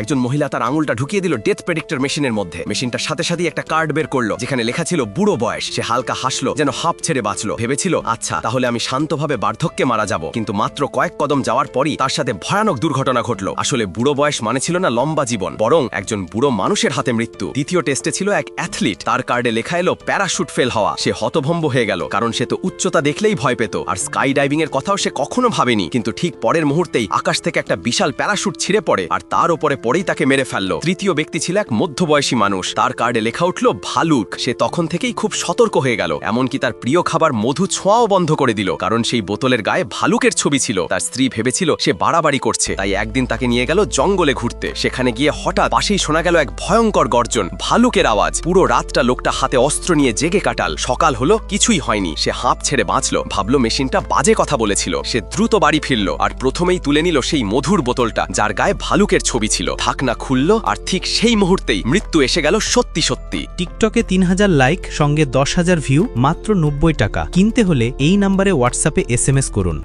একজন মহিলা তার আঙুলটা ঢুকিয়ে দিল ডেথ প্রেডিক্টর মেশিনের মধ্যে। মেশিনটার সাথে সাথে একটা কার্ড বের করল, যেখানে লেখা ছিল, বুড়ো বয়স। সে হালকা হাসলো, যেন হাফ ছেড়ে বাঁচলো। ভেবেছিল আচ্ছা তাহলে আমি শান্তভাবে বার্ধক্যে মারা যাব। কিন্তু মাত্র কয়েক কদম যাওয়ার পরই তার সাথে ভয়ানক দুর্ঘটনা ঘটলো। আসলে বুড়ো বয়স মানে ছিল না লম্বা জীবন, বরং একজন বুড়ো মানুষের হাতে মৃত্যু। দ্বিতীয় টেস্টে ছিল এক অ্যাথলিট। তার কার্ডে লেখা এলো, প্যারাশুট ফেল হওয়া। সে হতভম্ব হয়ে গেল, কারণ সে তো উচ্চতা দেখলেই ভয় পেত। আর স্কাই ডাইভিং এর কথাও সে কখনো ভাবেনি। কিন্তু ঠিক পরের মুহূর্তেই আকাশ থেকে একটা বিশাল প্যারাশুট ছিঁড়ে পড়ে, আর তার ওপরে পরেই তাকে মেরে ফেলল। তৃতীয় ব্যক্তি ছিল এক মধ্যবয়সী মানুষ। তার কার্ডে লেখা উঠল, ভালুক। সে তখন থেকেই খুব সতর্ক হয়ে গেল। এমনকি তার প্রিয় খাবার মধু ছোঁয়াও বন্ধ করে দিল, কারণ সেই বোতলের গায়ে ভালুকের ছবি ছিল। তার স্ত্রী ভেবেছিল সে বাড়াবাড়ি করছে, তাই একদিন তাকে নিয়ে গেল জঙ্গলে ঘুরতে। সেখানে গিয়ে হঠাৎ পাশেই শোনা গেল এক ভয়ঙ্কর গর্জন, ভালুকের আওয়াজ। পুরো রাতটা লোকটা হাতে অস্ত্র নিয়ে জেগে কাটাল। সকাল হলো, কিছুই হয়নি। সে হাঁপ ছেড়ে বাঁচলো। ভাবলো মেশিনটা বাজে কথা বলেছিল। সে দ্রুত বাড়ি ফিরল আর প্রথমেই তুলে নিল সেই মধুর বোতলটা, যার গায়ে ভালুকের ছবি ছিল। ঢাকনা খুলল আর ঠিক সেই মুহূর্তেই মৃত্যু এসে গেল সত্যি সত্যি। টিকটকে তিন হাজার লাইক, সঙ্গে দশ হাজার ভিউ, মাত্র নব্বই টাকা। কিনতে হলে এই নাম্বারে হোয়াটসঅ্যাপে এস করুন।